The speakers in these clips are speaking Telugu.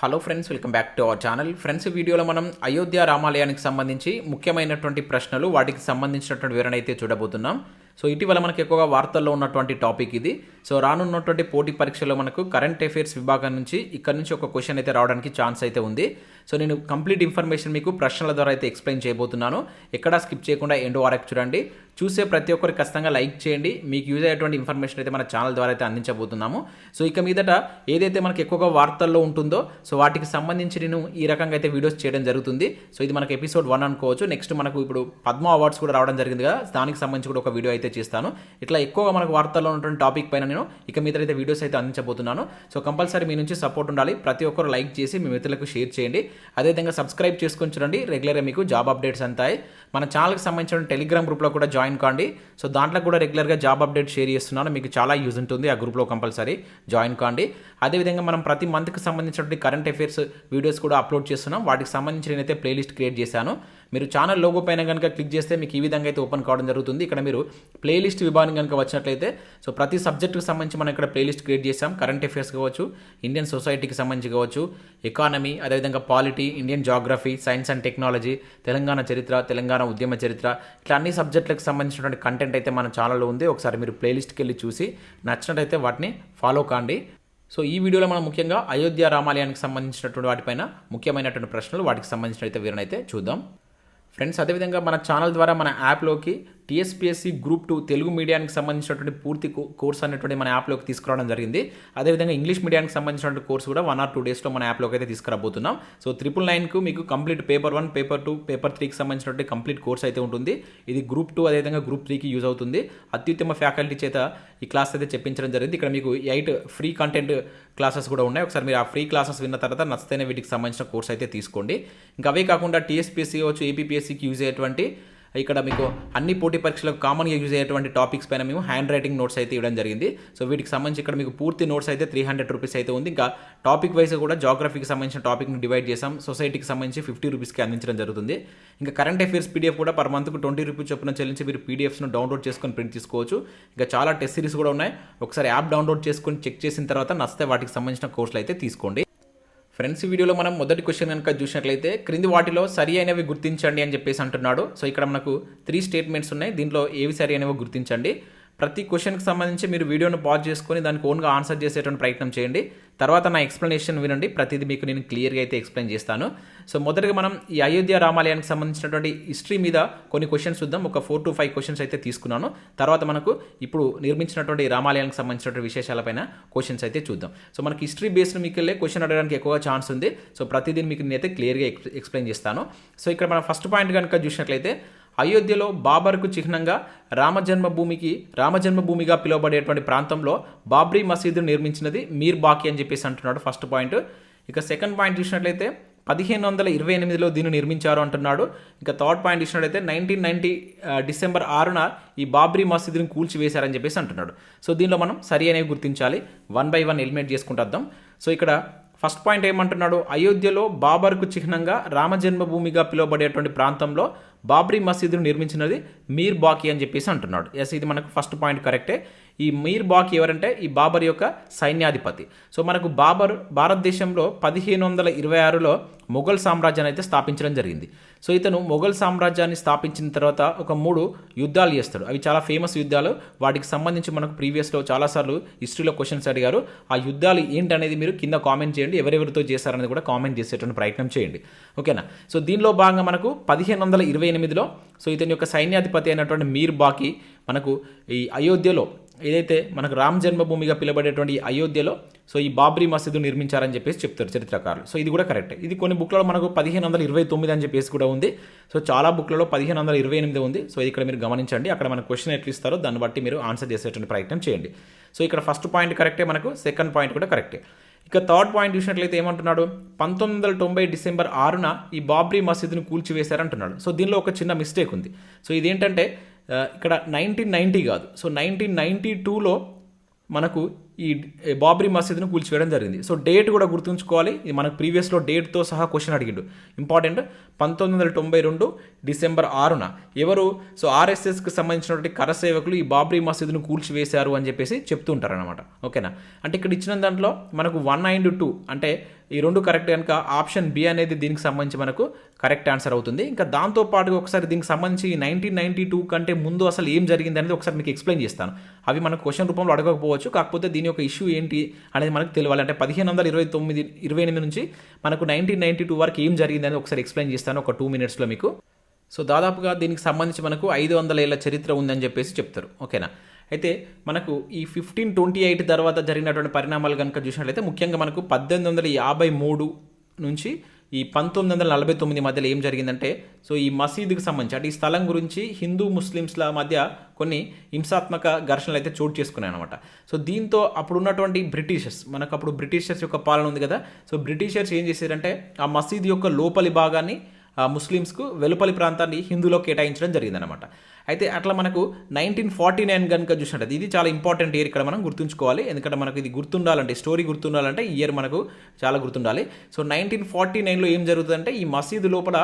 Hello friends welcome back to our channel friends ఈ వీడియోలో మనం అయోధ్య రామాలయానికి సంబంధించి ముఖ్యమైనటువంటి ప్రశ్నలు వాటికి సంబంధించినటువంటి వివరణ అయితే చూడబోతున్నాం. సో ఇటీవల మనకి ఎక్కువగా వార్తల్లో ఉన్నటువంటి టాపిక్ ఇది. సో రానున్నటువంటి పోటీ పరీక్షలో మనకు కరెంట్ అఫైర్స్ విభాగం నుంచి ఇక్కడ నుంచి ఒక క్వశ్చన్ అయితే రావడానికి ఛాన్స్ అయితే ఉంది. సో నేను కంప్లీట్ ఇన్ఫర్మేషన్ మీకు ప్రశ్నల ద్వారా అయితే ఎక్స్ప్లెయిన్ చేయబోతున్నాను. ఎక్కడా స్కిప్ చేయకుండా ఎండ్ వరకు చూడండి. చూసే ప్రతి ఒక్కరు ఖచ్చితంగా లైక్ చేయండి. మీకు యూజ్ అయ్యేటువంటి ఇన్ఫర్మేషన్ అయితే మన ఛానల్ ద్వారా అయితే అందించబోతున్నాము. సో ఇక మీదట ఏదైతే మనకి ఎక్కువగా వార్తల్లో ఉంటుందో సో వాటికి సంబంధించి నేను ఈ రకంగా అయితే వీడియోస్ చేయడం జరుగుతుంది. సో ఇది మనకి ఎపిసోడ్ వన్ అనుకోవచ్చు. నెక్స్ట్ మనకు ఇప్పుడు పద్మ అవార్డ్స్ కూడా రావడం జరిగింది కదా. దానికి సంబంధించి కూడా ఒక వీడియో అయితే చేస్తాను. ఇట్లా ఎక్కువగా మనకు వార్తల్లో ఉన్నటువంటి టాపిక్ పైన నేను ఇక మీద అయితే వీడియోస్ అయితే అందించబోతున్నాను. సో కంపల్సరీ మీ నుంచి సపోర్ట్ ఉండాలి. ప్రతి ఒక్కరు లైక్ చేసి మీ మిత్రులకు షేర్ చేయండి. అదేవిధంగా సబ్స్క్రైబ్ చేసుకొని చూడండి. రెగ్యులర్గా మీకు జాబ్ అప్డేట్స్ అంతాయి. మన ఛానల్కి సంబంధించిన టెలిగ్రామ్ గ్రూప్లో కూడా జాయిన్ కాండి. సో దాంట్లో కూడా రెగ్యులర్గా జాబ్ అప్డేట్ షేర్ చేస్తున్నాను. మీకు చాలా యూజ్ ఉంటుంది. ఆ గ్రూప్లో కంపల్సరీ జాయిన్ కాండి. అదేవిధంగా మనం ప్రతి మంత్కి సంబంధించినటువంటి కరెంట్ అఫైర్స్ వీడియోస్ కూడా అప్లోడ్ చేస్తున్నాం. వాటికి సంబంధించి నేనైతే ప్లేలిస్ట్ క్రియేట్ చేశాను. మీరు ఛానల్ లోగో పైన కనుక క్లిక్ చేస్తే మీకు ఈ విధంగా అయితే ఓపెన్ కావడం జరుగుతుంది. ఇక్కడ మీరు ప్లేలిస్ట్ విభాగం కనుక వచ్చినట్లయితే సో ప్రతి సబ్జెక్టుకి సంబంధించి మనం ఇక్కడ ప్లేలిస్ట్ క్రియేట్ చేసాం కరెంట్ అఫైర్స్ కావచ్చు ఇండియన్ సొసైటీకి సంబంధించి కావచ్చు ఎకానమీ అదేవిధంగా polity Indian geography science and technology Telangana చరిత్ర తెలంగాణ ఉద్యమ చరిత్ర. ఇట్లా అన్ని సబ్జెక్టులకు సంబంధించినటువంటి కంటెంట్ అయితే మన ఛానల్లో ఉంది. ఒకసారి మీరు ప్లేలిస్ట్కి వెళ్ళి చూసి నచ్చినట్టయితే వాటిని ఫాలో కాండి. సో ఈ వీడియోలో మనం ముఖ్యంగా అయోధ్య రామాలయానికి సంబంధించినటువంటి వాటిపైన ముఖ్యమైనటువంటి ప్రశ్నలు వాటికి సంబంధించినైతే వివరణ అయితే చూద్దాం. ఫ్రెండ్స్ అదేవిధంగా మన ఛానల్ ద్వారా మన యాప్లోకి టీఎస్పీఎస్సీ గ్రూప్ టూ తెలుగు మీడియానికి సంబంధించినటువంటి పూర్తి కోర్స్ అనేటువంటి మన యాప్లోకి తీసుకురావడం జరిగింది. అదేవిధంగా ఇంగ్లీష్ మీడియానికి సంబంధించినటువంటి కోర్స్ కూడా వన్ ఆర్ టూ డేస్లో మన యాప్లోకి అయితే తీసుకురాబోతున్నాం. సో త్రిపుల్ నైన్కు మీకు complete paper one paper two paper త్రీకి సంబంధించినటువంటి కంప్లీట్ కోర్స్ అయితే ఉంటుంది. ఇది గ్రూప్ టూ అదేవిధంగా గ్రూప్ త్రీకి యూజ్ అవుతుంది. అత్యుత్తమ ఫ్యాకల్టీ చేత ఈ క్లాస్ అయితే చెప్పించడం జరిగింది. ఇక్కడ మీకు ఎయిట్ ఫ్రీ కంటెంట్ క్లాసెస్ కూడా ఉన్నాయి. ఒకసారి మీరు ఆ ఫ్రీ క్లాసెస్ విన్న తర్వాత నచ్చితేనే వీటికి సంబంధించిన కోర్స్ అయితే తీసుకోండి. ఇంకా అవే కాకుండా టీఎస్పీఎస్సీ కావచ్చు ఏపీఎస్సీకి యూజ్ అయ్యేటువంటి ఇక్కడ మీకు అన్ని పోటీ పరీక్షలకు కామన్గా యూజ్ అయ్యేటువంటి టాపిక్స్ పైన మేము హ్యాండ్ రైటింగ్ నోట్స్ అయితే ఇవ్వడం జరిగింది. సో వీటికి సంబంధించి ఇక్కడ మీకు పూర్తి నోట్స్ అయితే త్రీ హండ్రెడ్ రూపీస్ అయితే ఉంది. ఇంకా టాపిక్ వైజ్ కూడా జాగ్రఫీకి సంబంధించిన టాపిక్ని డివైడ్ చేసాం సొసైటీకి సంబంధించి ఫిఫ్టీ రూపీస్కి అందించడం జరుగుతుంది. ఇంకా కరెంట్ అఫైర్స్ పీడిఎఫ్ కూడా పర్ మంత్కు ట్వంటీ రూపీస్ చొప్పున చెల్లించి మీరు పీడిఎఫ్స్ను డౌన్లోడ్ చేసుకొని ప్రింట్ తీసుకోవచ్చు. ఇంకా చాలా టెస్ట్ సిరీస్ కూడా ఉన్నాయి. ఒకసారి యాప్ డౌన్లోడ్ చేసుకొని చెక్ చేసిన తర్వాత నచ్చితే వాటికి సంబంధించిన కోర్సులు అయితే తీసుకోండి. ఫ్రెండ్స్ వీడియోలో మనం మొదటి క్వశ్చన్ కనుక చూసినట్లయితే క్రింది వాటిలో సరి అయినవి గుర్తించండి అని చెప్పేసి అంటున్నాడు. సో ఇక్కడ మనకు త్రీ స్టేట్మెంట్స్ ఉన్నాయి. దీంట్లో ఏవి సరి అయినవో గుర్తించండి. ప్రతి క్వశ్చన్కి సంబంధించి మీరు వీడియోను పాజ్ చేసుకొని దానికి ఓన్గా ఆన్సర్ చేసేటువంటి ప్రయత్నం చేయండి. తర్వాత నా ఎక్స్ప్లెనేషన్ వినండి. ప్రతిదీ మీకు నేను క్లియర్గా అయితే ఎక్స్ప్లెయిన్ చేస్తాను. సో మొదటగా మనం ఈ అయోధ్య రామాలయానికి సంబంధించినటువంటి హిస్టరీ మీద కొన్ని క్వశ్చన్స్ చూద్దాం. ఒక ఫోర్ టు ఫైవ్ క్వశ్చన్స్ అయితే తీసుకున్నాను. తర్వాత మనకు ఇప్పుడు నిర్మించినటువంటి రామాలయానికి సంబంధించినటువంటి విశేషాలపైన క్వశ్చన్స్ అయితే చూద్దాం. సో మనకి హిస్టరీ బేస్డ్ మీకు వెళ్ళే క్వశ్చన్ అడగడానికి ఎక్కువగా ఛాన్స్ ఉంది. సో ప్రతిదీ మీకు నేనైతే క్లియర్గా ఎక్స్ప్లెయిన్ చేస్తాను. సో ఇక్కడ మనం ఫస్ట్ పాయింట్ కనుక చూసినట్లయితే అయోధ్యలో బాబర్కు చిహ్నంగా రామజన్మభూమికి రామజన్మభూమిగా పిలువబడేటువంటి ప్రాంతంలో బాబ్రీ మసీదు నిర్మించినది మీర్ బాకి అని చెప్పేసి అంటున్నాడు ఫస్ట్ పాయింట్. ఇక సెకండ్ పాయింట్ చూసినట్లయితే పదిహేను వందల ఇరవై ఎనిమిదిలో దీన్ని నిర్మించారు అంటున్నాడు. ఇంకా థర్డ్ పాయింట్ ఇచ్చినట్లయితే నైన్టీన్ నైన్టీ డిసెంబర్ ఆరున ఈ బాబ్రీ మసీదుని కూల్చివేశారని చెప్పేసి అంటున్నాడు. సో దీనిలో మనం సరి అనేవి గుర్తించాలి. వన్ బై వన్ ఎలిమినేట్ చేసుకుంటాం సో ఇక్కడ ఫస్ట్ పాయింట్ ఏమంటున్నాడు? అయోధ్యలో బాబర్కు చిహ్నంగా రామజన్మభూమిగా పిలువబడేటువంటి ప్రాంతంలో బాబ్రీ మసీదును నిర్మించినది మీర్ బాకీ అని చెప్పేసి అంటున్నాడు. ఎస్ ఇది మనకు ఫస్ట్ పాయింట్ కరెక్టే ఈ మీర్ బాక్ ఎవరంటే ఈ బాబర్ యొక్క సైన్యాధిపతి. సో మనకు బాబర్ భారతదేశంలో పదిహేను వందల ఇరవై ఆరులో మొఘల్ సామ్రాజ్యాన్ని అయితే స్థాపించడం జరిగింది. సో ఇతను మొఘల్ సామ్రాజ్యాన్ని స్థాపించిన తర్వాత ఒక మూడు యుద్ధాలు చేస్తాడు. అవి చాలా ఫేమస్ యుద్ధాలు. వాటికి సంబంధించి మనకు ప్రీవియస్లో చాలాసార్లు హిస్టరీలో క్వశ్చన్స్ అడిగారు. ఆ యుద్ధాలు ఏంటనేది మీరు కింద కామెంట్ చేయండి. ఎవరెవరితో చేశారనేది కూడా కామెంట్ చేసేటువంటి ప్రయత్నం చేయండి. ఓకేనా? సో దీనిలో భాగంగా మనకు పదిహేను వందల ఇరవై ఎనిమిదిలో సో ఇతని యొక్క సైన్యాధిపతి అయినటువంటి మీర్ బాకి మనకు ఈ అయోధ్యలో ఏదైతే మనకు రామ్ జన్మభూమిగా పిలబడేటువంటి అయోధ్యలో సో ఈ బాబ్రీ మసీదు నిర్మించారని చెప్పేసి చెప్తారు చరిత్రకారులు. సో ఇది కూడా కరెక్ట్. ఇది కొన్ని బుక్లలో మనకు పదిహేను వందల ఇరవై తొమ్మిది అని చెప్పేసి కూడా ఉంది. సో చాలా బుక్లలో పదిహేను వందల ఇరవై ఎనిమిది ఉంది. సో ఇక్కడ మీరు గమనించండి. అక్కడ మన క్వశ్చన్ ఎట్లు ఇస్తారో దాన్ని బట్టి మీరు ఆన్సర్ చేసేటువంటి ప్రయత్నం చేయండి. సో ఇక్కడ ఫస్ట్ పాయింట్ కరెక్టే మనకు సెకండ్ పాయింట్ కూడా కరెక్టే. ఇక థర్డ్ పాయింట్ చూసినట్లయితే ఏమంటున్నాడు? పంతొమ్మిది వందల తొంభై డిసెంబర్ ఆరున ఈ బాబ్రీ మసీదును కూల్చివేశారంటున్నాడు. సో దీనిలో ఒక చిన్న మిస్టేక్ ఉంది. సో ఇదేంటంటే ఇక్కడ నైన్టీన్ నైంటీ కాదు. సో నైన్టీన్ నైంటీ టూలో మనకు ఈ బాబ్రీ మసీద్ను కూల్చివేయడం జరిగింది. సో డేట్ కూడా గుర్తుంచుకోవాలి. ఇది మనకు ప్రీవియస్లో డేట్తో సహా క్వశ్చన్ అడిగిండు. ఇంపార్టెంట్ పంతొమ్మిది వందల తొంభై రెండు డిసెంబర్ ఆరున ఎవరు సో ఆర్ఎస్ఎస్కి సంబంధించినటువంటి కరసేవకులు ఈ బాబ్రీ మసీదును కూల్చివేశారు అని చెప్పేసి చెప్తుంటారు అనమాట ఓకేనా? అంటే ఇక్కడ ఇచ్చిన దాంట్లో మనకు వన్ నైన్ టూ అంటే ఈ రెండు కరెక్ట్ కనుక ఆప్షన్ బి అనేది దీనికి సంబంధించి మనకు కరెక్ట్ ఆన్సర్ అవుతుంది. ఇంకా దాంతో పాటుగా ఒకసారి దీనికి సంబంధించి నైన్టీన్ నైన్టీ టూ కంటే ముందు అసలు ఏం జరిగింది అనేది ఒకసారి మీకు ఎక్స్ప్లెయిన్ చేస్తాను. అవి మనకు క్వశ్చన్ రూపంలో అడగకపోవచ్చు. కాకపోతే దీని యొక్క ఇష్యూ ఏంటి అనేది మనకు తెలియాలి అంటే పదిహేను వందల ఇరవై తొమ్మిది ఇరవై ఎనిమిది నుంచి మనకు నైన్టీన్ నైన్టీ టూ వరకు ఏం జరిగింది అనేది ఒకసారి ఎక్స్ప్లెయిన్ చేస్తాను ఒక టూ మినిట్స్లో మీకు. సో దాదాపుగా దీనికి సంబంధించి మనకు ఐదు వందల ఏళ్ళ చరిత్ర ఉందని చెప్పేసి చెప్తారు. ఓకేనా? అయితే మనకు ఈ ఫిఫ్టీన్ ట్వంటీ ఎయిట్ తర్వాత జరిగినటువంటి పరిణామాలు కనుక చూసినట్లయితే ముఖ్యంగా మనకు పద్దెనిమిది వందల యాభై మూడు నుంచి ఈ పంతొమ్మిది వందల నలభై తొమ్మిది మధ్యలో ఏం జరిగిందంటే సో ఈ మసీదుకి సంబంధించి అంటే ఈ స్థలం గురించి హిందూ ముస్లిమ్స్ల మధ్య కొన్ని హింసాత్మక ఘర్షణలు అయితే చోటు చేసుకున్నాయి అనమాట సో దీంతో అప్పుడు ఉన్నటువంటి బ్రిటిషర్స్ మనకు అప్పుడు బ్రిటిషర్స్ యొక్క పాలన ఉంది కదా సో బ్రిటిషర్స్ ఏం చేశారంటే ఆ మసీదు యొక్క లోపలి భాగాన్ని ఆ ముస్లిమ్స్కు వెలుపలి ప్రాంతాన్ని హిందూలో కేటాయించడం జరిగిందనమాట అయితే అట్లా మనకు నైన్టీన్ ఫార్టీ నైన్ కనుక చూసినట్టు ఇది చాలా ఇంపార్టెంట్ ఇయర్ ఇక్కడ మనం గుర్తుంచుకోవాలి. ఎందుకంటే మనకు ఇది గుర్తుండాలంటే స్టోరీ గుర్తుండాలంటే ఈ ఇయర్ మనకు చాలా గుర్తుండాలి. సో నైన్టీన్ ఫార్టీ నైన్లో ఏం జరుగుతుందంటే ఈ మసీదు లోపల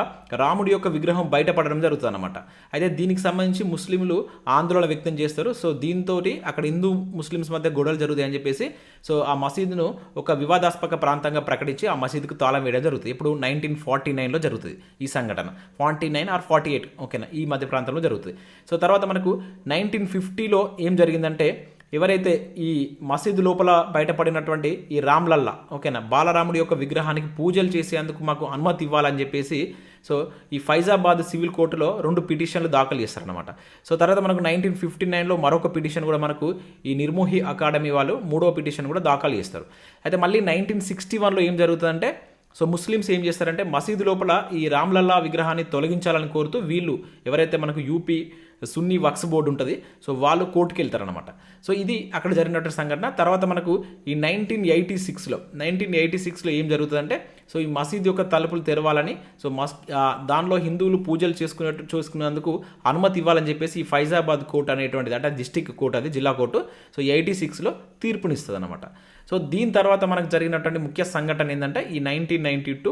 రాముడి యొక్క విగ్రహం బయటపడడం జరుగుతుంది అనమాట అయితే దీనికి సంబంధించి ముస్లింలు ఆందోళన వ్యక్తం చేస్తారు. సో దీంతో అక్కడ హిందూ ముస్లిమ్స్ మధ్య గొడవలు జరుగుతాయని చెప్పేసి సో ఆ మసీదును ఒక వివాదాస్పద ప్రాంతంగా ప్రకటించి ఆ మసీదుకు తాళం వేయడం జరుగుతుంది. ఇప్పుడు నైన్టీన్ ఫార్టీ నైన్లో జరుగుతుంది ఈ సంఘటన. Forty nine or forty eight ఓకేనా? ఈ మధ్య ప్రాంతంలో జరుగుతుంది. సో తర్వాత మనకు నైన్టీన్ ఫిఫ్టీలో ఏం జరిగిందంటే ఎవరైతే ఈ మసీదు లోపల బయటపడినటువంటి ఈ రామ్లల్లా ఓకేనా బాలరాముడి యొక్క విగ్రహానికి పూజలు చేసేందుకు మాకు అనుమతి ఇవ్వాలని చెప్పేసి సో ఈ ఫైజాబాద్ సివిల్ కోర్టులో రెండు పిటిషన్లు దాఖలు చేస్తారనమాట సో తర్వాత మనకు నైన్టీన్ ఫిఫ్టీ నైన్లో మరొక పిటిషన్ కూడా మనకు ఈ నిర్మోహి అకాడమీ వాళ్ళు మూడో పిటిషన్ కూడా దాఖలు చేస్తారు. అయితే మళ్ళీ నైన్టీన్ సిక్స్టీ వన్లో ఏం జరుగుతుందంటే సో ముస్లిమ్స్ ఏం చేస్తారంటే మసీదు లోపల ఈ రామ్లల్లా విగ్రహాన్ని తొలగించాలని కోరుతూ వీళ్ళు ఎవరైతే మనకు యూపీ సున్నీ వక్స్ బోర్డు ఉంటుంది సో వాళ్ళు కోర్టుకి వెళ్తారనమాట సో ఇది అక్కడ జరిగినటువంటి సంఘటన. తర్వాత మనకు ఈ నైన్టీన్ ఎయిటీ సిక్స్లో నైన్టీన్ ఎయిటీ సిక్స్లో ఏం జరుగుతుందంటే సో ఈ మసీద్ యొక్క తలుపులు తెరవాలని సో మస్ దానిలో హిందువులు పూజలు చేసుకున్నట్టు చేసుకునేందుకు అనుమతి ఇవ్వాలని చెప్పేసి ఈ ఫైజాబాద్ కోర్టు అనేటువంటిది అంటే డిస్టిక్ కోర్టు అది జిల్లా కోర్టు సో ఎయిటీ సిక్స్లో తీర్పునిస్తుంది అనమాట సో దీని తర్వాత మనకు జరిగినటువంటి ముఖ్య సంఘటన ఏంటంటే ఈ నైన్టీన్ నైన్టీ టూ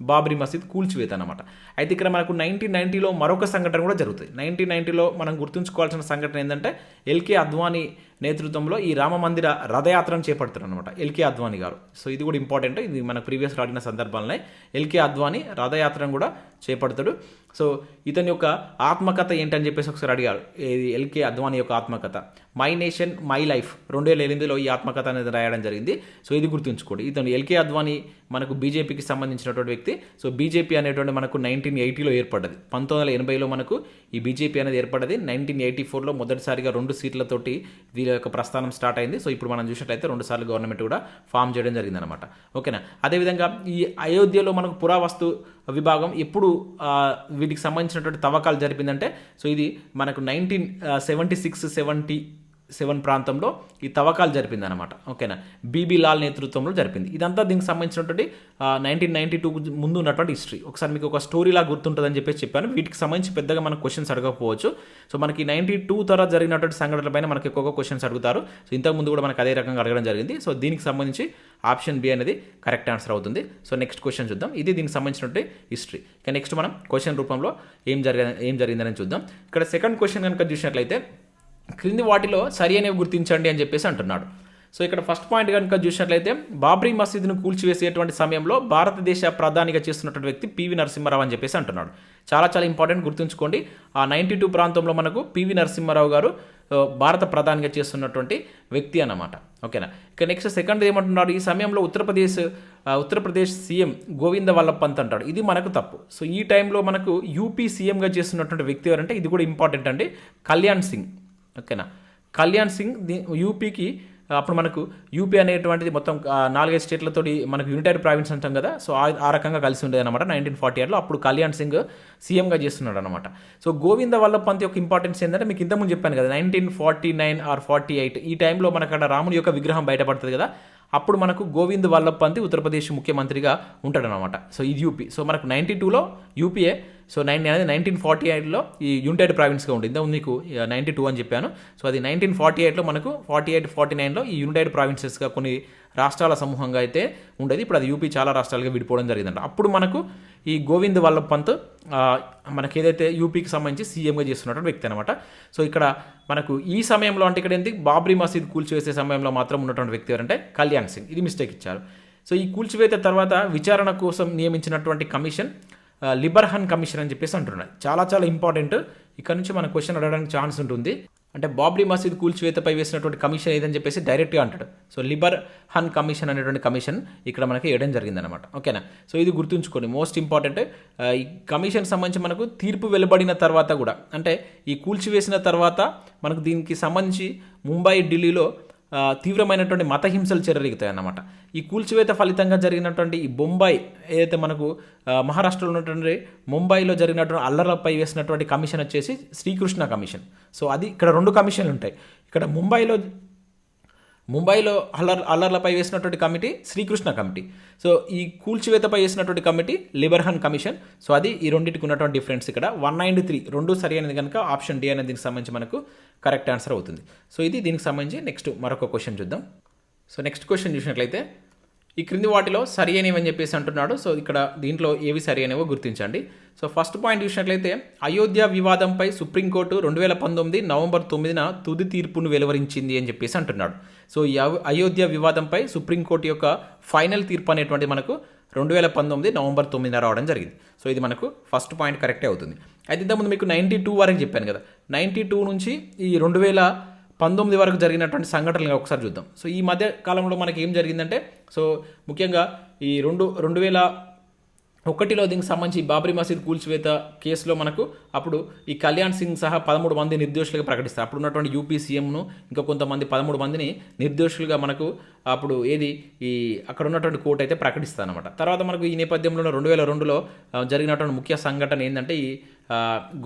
బాబ్రీ మసీద్ కూల్చివేత అనమాట అయితే ఇక్కడ మనకు నైన్టీన్ నైన్టీలో మరొక సంఘటన కూడా జరుగుతుంది. నైన్టీన్ నైన్టీలో మనం గుర్తుంచుకోవాల్సిన సంఘటన ఏంటంటే ఎల్కే అద్వానీ నేతృత్వంలో ఈ రామ మందిర రథయాత్రను చేపడతారు అనమాట ఎల్కే అద్వానీ గారు. సో ఇది కూడా ఇంపార్టెంట్. ఇది మన ప్రీవియస్ రాడిన సందర్భాలనే. ఎల్కే అద్వానీ రథయాత్రను కూడా చేపడతాడు. సో ఇతని యొక్క ఆత్మకథ ఏంటని చెప్పేసి ఒకసారి అడిగారు. ఇది ఎల్కే అద్వానీ యొక్క ఆత్మకథ. మై నేషన్ మై లైఫ్ రెండు వేల ఎనిమిదిలో ఈ ఆత్మకథ అనేది రాయడం జరిగింది. సో ఇది గుర్తుంచుకోండి. ఇతను ఎల్కే అద్వానీ మనకు బీజేపీకి సంబంధించినటువంటి వ్యక్తి. సో బీజేపీ అనేటువంటి మనకు నైన్టీన్ ఎయిటీలో ఏర్పడ్డది. పంతొమ్మిది వందల ఎనభైలో మనకు ఈ బీజేపీ అనేది ఏర్పడ్డది. నైన్టీన్ ఎయిటీ ఫోర్లో మొదటిసారిగా రెండు సీట్లతోటి వీళ్ళ యొక్క ప్రస్థానం స్టార్ట్ అయింది. సో ఇప్పుడు మనం చూసినట్లయితే రెండు సార్లు గవర్నమెంట్ కూడా ఫామ్ చేయడం జరిగిందనమాట ఓకేనా? అదేవిధంగా ఈ అయోధ్యలో మనకు పురావస్తు విభాగం ఎప్పుడు వీటికి సంబంధించినటువంటి తవ్వకాలు జరిపిందంటే సో ఇది మనకు nineteen seventy six seventy seven ప్రాంతంలో ఈ తవ్వకాలు జరిపింది అనమాట ఓకేనా? బీబీ లాల్ నేతృత్వంలో జరిపింది. ఇదంతా దీనికి సంబంధించినటువంటి నైన్టీన్ నైన్టీ టూ ముందు ఉన్నటువంటి హిస్టరీ ఒకసారి మీకు ఒక స్టోరీలా గుర్తుంటుందని చెప్పేసి చెప్పాను. వీటికి సంబంధించి పెద్దగా మనకు క్వశ్చన్స్ అడగకపోవచ్చు. సో మనకి నైన్టీ టూ తర్వాత జరిగినటువంటి సంఘటనలపైన మనకి ఎక్కువగా క్వశ్చన్స్ అడుగుతారు. సో ఇంతకుముందు కూడా మనకు అదే రకంగా అడగడం జరిగింది. సో దీనికి సంబంధించి ఆప్షన్ బి అనేది కరెక్ట్ ఆన్సర్ అవుతుంది. సో నెక్స్ట్ క్వశ్చన్ చూద్దాం. ఇది దీనికి సంబంధించినటువంటి హిస్టరీ ఇక నెక్స్ట్ మనం క్వశ్చన్ రూపంలో ఏం జరిగి ఏం జరిగిందని చూద్దాం. ఇక్కడ సెకండ్ క్వశ్చన్ కనుక చూసినట్లయితే క్రింది వాటిలో సరి అనేవి గుర్తించండి అని చెప్పేసి అంటున్నాడు. సో ఇక్కడ ఫస్ట్ పాయింట్ కనుక చూసినట్లయితే బాబ్రీ మసీదును కూల్చివేసేటువంటి సమయంలో భారతదేశ ప్రధానిగా చేస్తున్నటువంటి వ్యక్తి పివి నరసింహారావు అని చెప్పేసి అంటున్నాడు. చాలా చాలా ఇంపార్టెంట్ గుర్తుంచుకోండి. ఆ నైంటీ టూ ప్రాంతంలో మనకు పివి నరసింహారావు గారు భారత ప్రధానిగా చేస్తున్నటువంటి వ్యక్తి అన్నమాట. ఓకేనా? ఇక నెక్స్ట్ సెకండ్ ఏమంటున్నాడు ఈ సమయంలో ఉత్తరప్రదేశ్ ఉత్తరప్రదేశ్ సీఎం గోవింద వల్లభ్ పంత్ అంటాడు. ఇది మనకు తప్పు. సో ఈ టైంలో మనకు యూపీ సీఎంగా చేస్తున్నటువంటి వ్యక్తి ఎవరంటే ఇది కూడా ఇంపార్టెంట్ అండి కళ్యాణ్ సింగ్. ఓకేనా? కళ్యాణ్ సింగ్ దీ- యూపీకి అప్పుడు మనకు యూపీ అనేటువంటిది మొత్తం నాలుగైదు స్టేట్లతోటి మనకు యునైటెడ్ ప్రావిన్స్ అంటాం కదా సో ఆ రకంగా కలిసి ఉండేది అనమాట నైన్టీన్ ఫార్టీ ఎయిట్లో. అప్పుడు కళ్యాణ్ సింగ్ సీఎంగా చేస్తున్నాడు అనమాట సో గోవింద వల్లభ్ పంత్ యొక్క ఇంపార్టెన్స్ ఏంటంటే మీకు ఇంతకుముందు చెప్పాను కదా nineteen forty nine or forty eight ఈ టైంలో మనకు అక్కడ రాముని యొక్క విగ్రహం బయటపడుతుంది కదా అప్పుడు మనకు గోవింద్ వల్లభ్ పంత్ ఉత్తరప్రదేశ్ ముఖ్యమంత్రిగా ఉంటాడనమాట సో ఇది యూపీ. సో మనకు నైన్టీ టూలో యూపీఏ సో నైన్ అనేది నైన్టీన్ ఫార్టీ ఎయిట్లో ఈ యునైటెడ్ ప్రావిన్స్గా ఉంటుంది ఇంతకు మీకు నైన్టీ టూ అని చెప్పాను. సో అది నైన్టీన్ ఫార్టీ ఎయిట్లో మనకు ఫార్టీ ఎయిట్ ఫార్టీ నైన్లో ఈ యునైటెడ్ ప్రావిన్సెస్గా కొన్ని రాష్ట్రాల సమూహంగా అయితే ఉండేది. ఇప్పుడు అది యూపీ చాలా రాష్ట్రాలుగా విడిపోవడం జరిగిందంట. అప్పుడు మనకు ఈ గోవింద్ వల్లభ్ పంత్ మనకి ఏదైతే యూపీకి సంబంధించి సీఎంగా చేస్తున్నటువంటి వ్యక్తి అనమాట సో ఇక్కడ మనకు ఈ సమయంలో అంటే ఇక్కడ ఏంటి బాబ్రీ మసీద్ కూల్చివేసే సమయంలో మాత్రం ఉన్నటువంటి వ్యక్తి ఎవరంటే కళ్యాణ్ సింగ్. ఇది మిస్టేక్ ఇచ్చారు. సో ఈ కూల్చివేత తర్వాత విచారణ కోసం నియమించినటువంటి కమిషన్ లిబర్హన్ కమిషన్ అని చెప్పేసి అంటున్నారు చాలా చాలా ఇంపార్టెంట్. ఇక్కడ నుంచి మన క్వశ్చన్ అడగడానికి ఛాన్స్ ఉంటుంది. అంటే బాబ్రీ మసీద్ కూల్చివేతపై వేసినటువంటి కమిషన్ ఏదని చెప్పేసి డైరెక్ట్గా అంటాడు. సో లిబర్ హన్ కమిషన్ అనేటువంటి కమిషన్ ఇక్కడ మనకి వేయడం జరిగిందనమాట ఓకేనా? సో ఇది గుర్తుంచుకోండి. Most important. ఈ కమిషన్ సంబంధించి మనకు తీర్పు వెలువడిన తర్వాత కూడా అంటే ఈ కూల్చివేసిన తర్వాత మనకు దీనికి సంబంధించి ముంబై ఢిల్లీలో తీవ్రమైనటువంటి మత హింసలు చెలరేగుతాయి అన్నమాట ఈ కూల్చివేత ఫలితంగా జరిగినటువంటి ఈ బొంబాయి ఏదైతే మనకు మహారాష్ట్రలో ఉన్నటువంటి ముంబైలో జరిగినటువంటి అల్లర్లపై వేసినటువంటి కమిషన్ వచ్చేసి శ్రీకృష్ణ కమిషన్. సో అది ఇక్కడ రెండు కమిషన్లు ఉంటాయి ఇక్కడ ముంబైలో ముంబైలో అల్లర్ అల్లర్లపై వేసినటువంటి కమిటీ శ్రీకృష్ణ కమిటీ. సో ఈ కూల్చివేతపై వేసినటువంటి కమిటీ లిబర్హన్ కమిషన్. సో అది ఈ రెండింటికి ఉన్నటువంటి డిఫరెన్స్ ఇక్కడ. వన్ నైంటీ త్రీ రెండు సరి అనేది కనుక ఆప్షన్ డి అనేది దీనికి సంబంధించి మనకు కరెక్ట్ ఆన్సర్ అవుతుంది. సో ఇది దీనికి సంబంధించి నెక్స్ట్ మరొక క్వశ్చన్ చూద్దాం. సో నెక్స్ట్ క్వశ్చన్ చూసినట్లయితే ఈ క్రింది వాటిలో సరి అనేవి అని చెప్పేసి అంటున్నాడు. సో ఇక్కడ దీంట్లో ఏవి సరి అనేవో గుర్తించండి. సో ఫస్ట్ పాయింట్ చూసినట్లయితే అయోధ్య వివాదంపై సుప్రీంకోర్టు రెండు వేల పంతొమ్మిది నవంబర్ తొమ్మిదిన తుది తీర్పును వెలువరించింది అని చెప్పేసి అంటున్నాడు. సో ఈ అయోధ్య వివాదంపై సుప్రీంకోర్టు యొక్క ఫైనల్ తీర్పు అనేటువంటి మనకు రెండు వేల పంతొమ్మిది నవంబర్ తొమ్మిదిన రావడం జరిగింది. సో ఇది మనకు ఫస్ట్ పాయింట్ కరెక్టే అవుతుంది. అయితే ఇంతకుముందు మీకు నైంటీ టూ వరకు చెప్పాను కదా. నైంటీ టూ నుంచి ఈ రెండు వేల పంతొమ్మిది వరకు జరిగినటువంటి సంఘటనలు ఒకసారి చూద్దాం. సో ఈ మధ్య కాలంలో మనకి ఏం జరిగిందంటే సో ముఖ్యంగా ఈ రెండు రెండు వేల ఒకటిలో దీనికి సంబంధించి బాబ్రీ మసీద్ కూల్చివేత కేసులో మనకు అప్పుడు ఈ కళ్యాణ్ సింగ్ సహా పదమూడు మంది నిర్దోషులుగా ప్రకటిస్తారు. అప్పుడు ఉన్నటువంటి యూపీ సీఎంను ఇంకా కొంతమంది పదమూడు మందిని నిర్దోషులుగా మనకు అప్పుడు ఏది ఈ అక్కడ ఉన్నటువంటి కోర్టు అయితే ప్రకటిస్తారనమాట తర్వాత మనకు ఈ నేపథ్యంలో రెండు వేల రెండులో జరిగినటువంటి ముఖ్య సంఘటన ఏంటంటే ఈ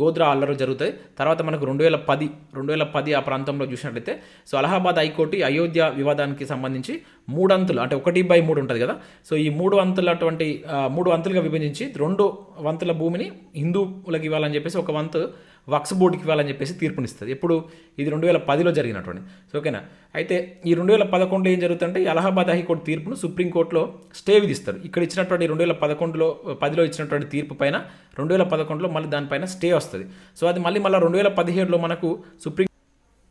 గోద్రా అల్లర్లు జరుగుతాయి తర్వాత మనకు రెండు వేల పది రెండు వేల పది ఆ ప్రాంతంలో చూసినట్లయితే సో అలహాబాద్ హైకోర్టు అయోధ్య వివాదానికి సంబంధించి మూడు అంతులు అంటే ఒకటి బై మూడు ఉంటుంది కదా. సో ఈ మూడు వంతుల అటువంటి మూడు వంతులుగా విభజించి రెండు వంతుల భూమిని హిందువులకు ఇవ్వాలని చెప్పేసి ఒక వంతు వక్స్ బోర్డుకి ఇవ్వాలని చెప్పేసి తీర్పునిస్తుంది. ఎప్పుడు? ఇది రెండు వేల పదిలో జరిగినటువంటి. సో ఓకేనా అయితే ఈ రెండు వేల పదకొండులో ఏం జరుగుతుందంటే అలహాబాద్ హైకోర్టు తీర్పును సుప్రీంకోర్టులో స్టే విధిస్తారు. ఇక్కడ ఇచ్చినటువంటి రెండు వేల పదకొండులో పదిలో ఇచ్చినటువంటి తీర్పు పైన రెండు వేల పదకొండులో మళ్ళీ దానిపైన స్టే వస్తుంది. సో అది మళ్ళీ మళ్ళీ రెండు వేల పదిహేడులో మనకు సుప్రీం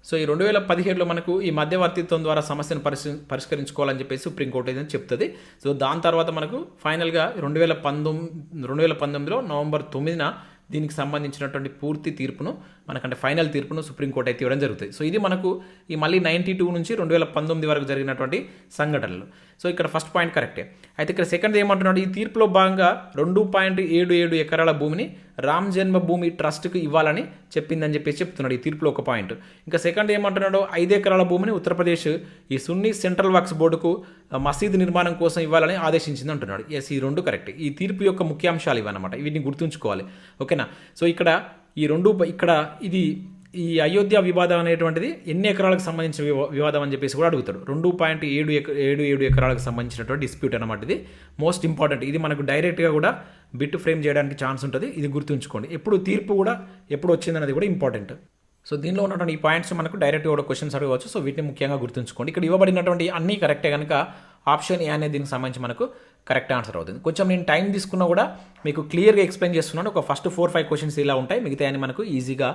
సో ఈ రెండు వేల పదిహేడులో మనకు ఈ మధ్యవర్తిత్వం ద్వారా సమస్యను పరిశీ పరిష్కరించుకోవాలని చెప్పేసి సుప్రీంకోర్టు ఏదైనా చెప్తుంది. సో దాని తర్వాత మనకు ఫైనల్గా రెండు వేల పంతొమ్మిది రెండు వేల పంతొమ్మిదిలో నవంబర్ తొమ్మిదిన దీనికి సంబంధించినటువంటి పూర్తి తీర్పును మనకంటే ఫైనల్ తీర్పును సుప్రీంకోర్టు అయితే ఇవ్వడం జరుగుతుంది. సో ఇది మనకు ఈ మళ్ళీ నైంటీ టూ నుంచి రెండు వేల పంతొమ్మిది వరకు జరిగినటువంటి సంఘటనలు. సో ఇక్కడ ఫస్ట్ పాయింట్ కరెక్టే. అయితే ఇక్కడ సెకండ్ ఏమంటున్నాడు ఈ తీర్పులో భాగంగా రెండు పాయింట్ ఏడు ఏడు ఎకరాల భూమిని రామ్ జన్మ భూమి ట్రస్ట్కి ఇవ్వాలని చెప్పిందని చెప్పేసి చెప్తున్నాడు ఈ తీర్పులో ఒక పాయింట్. ఇంకా సెకండ్ ఏమంటున్నాడు ఐదు ఎకరాల భూమిని ఉత్తరప్రదేశ్ ఈ సున్నీ సెంట్రల్ వర్క్స్ బోర్డుకు మసీదు నిర్మాణం కోసం ఇవ్వాలని ఆదేశించింది అంటున్నాడు. ఎస్ ఈ రెండు కరెక్ట్. ఈ తీర్పు యొక్క ముఖ్యాంశాలు ఇవన్నమాట వీటిని గుర్తుంచుకోవాలి. ఓకేనా? సో ఇక్కడ ఈ రెండు ఇక్కడ ఇది ఈ అయోధ్య వివాదం అనేటువంటిది ఎన్ని ఎకరాలకు సంబంధించిన వివాదం అని చెప్పేసి కూడా అడుగుతాడు. రెండు పాయింట్ ఏడు ఎక ఏడు ఏడు ఎకరాలకు సంబంధించినటువంటి డిస్ప్యూట్ అనమాట ఇది. Most important. ఇది మనకు డైరెక్ట్గా కూడా బిట్ ఫ్రేమ్ చేయడానికి ఛాన్స్ ఉంటుంది. ఇది గుర్తుంచుకోండి. ఎప్పుడు తీర్పు కూడా ఎప్పుడు వచ్చిందనేది కూడా ఇంపార్టెంట్. సో దీనిలో ఉన్నటువంటి ఈ పాయింట్స్ మనకు డైరెక్ట్గా కూడా క్వశ్చన్స్ అడగవచ్చు. సో వీటిని ముఖ్యంగా గుర్తుంచుకోండి. ఇక్కడ ఇవ్వబడినటువంటి అన్నీ కరెక్టే కనుక ఆప్షన్ ఏ అనేది దీనికి సంబంధించి మనకు కరెక్ట్ ఆన్సర్ అవుతుంది. కొంచెం నేను టైం తీసుకున్నా కూడా మీకు క్లియర్గా ఎక్స్ప్లెయిన్ చేస్తున్నాను. ఒక ఫస్ట్ ఫోర్ ఫైవ్ క్వశ్చన్స్ ఇలా ఉంటాయి. మిగతా అని మనకు ఈజీగా